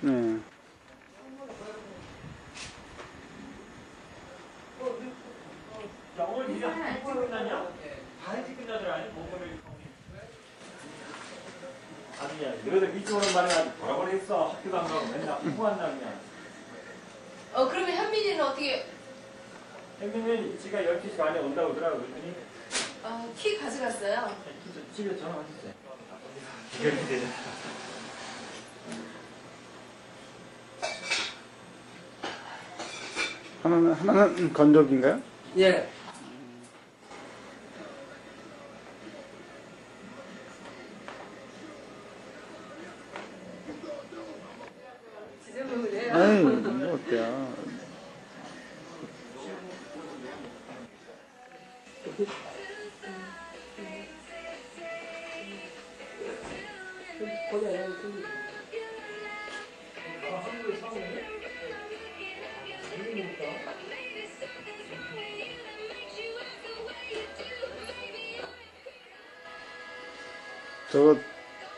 네. 자, 오늘 이게 한 일찍 끝났냐? 다 일찍 끝나더라, 아니? 공부를. 아니야, 너희들 이쪽으로 말해가지고 돌아버리겠어. 학교도 안 가고 맨날 공부한다, 그냥. 어 그러면 현민이는 어떻게 형님은 지가 12시 반에 온다고 그러더라고. 그랬더니 어, 키 가져갔어요? 진짜 집에 전화 왔었어요. 이렇게 되잖아. 하나는, 하나는 건조기인가요? 예. 해요. 아이, 뭐 어때요. 저거,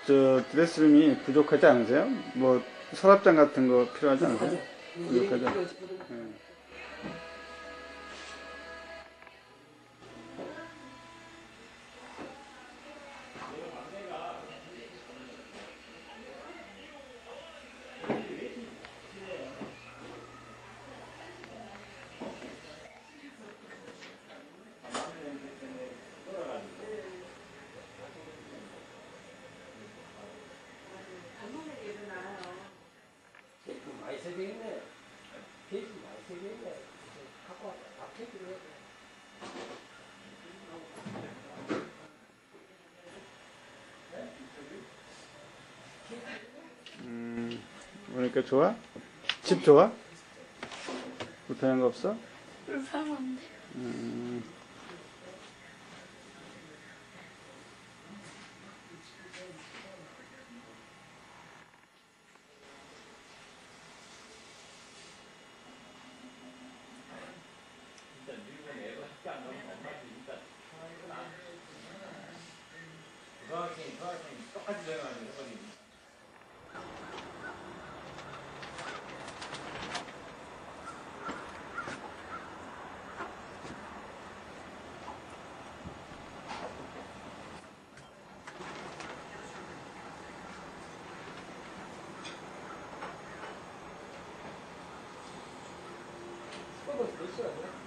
저, 드레스룸이 부족하지 않으세요? 뭐, 서랍장 같은 거 필요하지 않으세요? 부족하죠? 네. 많이 세겠네. 케이크 많이 세겠네. 갖고 왔다. 다 케이크를 해야 돼. 음, 그러니까 좋아? 집 좋아? 불편한 거 없어? 불쌍한데 음, 고등학생, 고등학생 똑같이 전화하는 거거든요. 이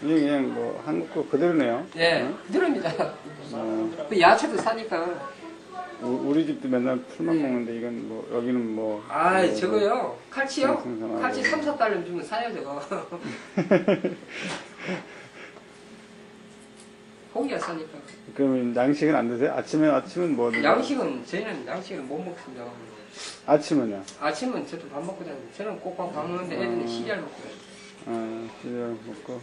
게 그냥 뭐 한국 거 그대로네요. 예, 그대로입니다. 어, 그 야채도 사니까. 우- 우리 집도 맨날 풀만 먹는데 이건 뭐 여기는 뭐. 아, 뭐, 저거요. 칼치요? 생선하고. 칼치 3, 4달러 주면 사요, 저거. 고기가 싸니까. 그러면 양식은 안 드세요? 아침에 아침은 뭐? 드세요? 양식은, 저희는 양식을 못 먹습니다. 아침은요? 아침은 저도 밥 먹고 자는데, 저는 꼭밥 밥 먹는데 애들은 음. 시리얼 먹고 자요. 아, 시리얼 먹고.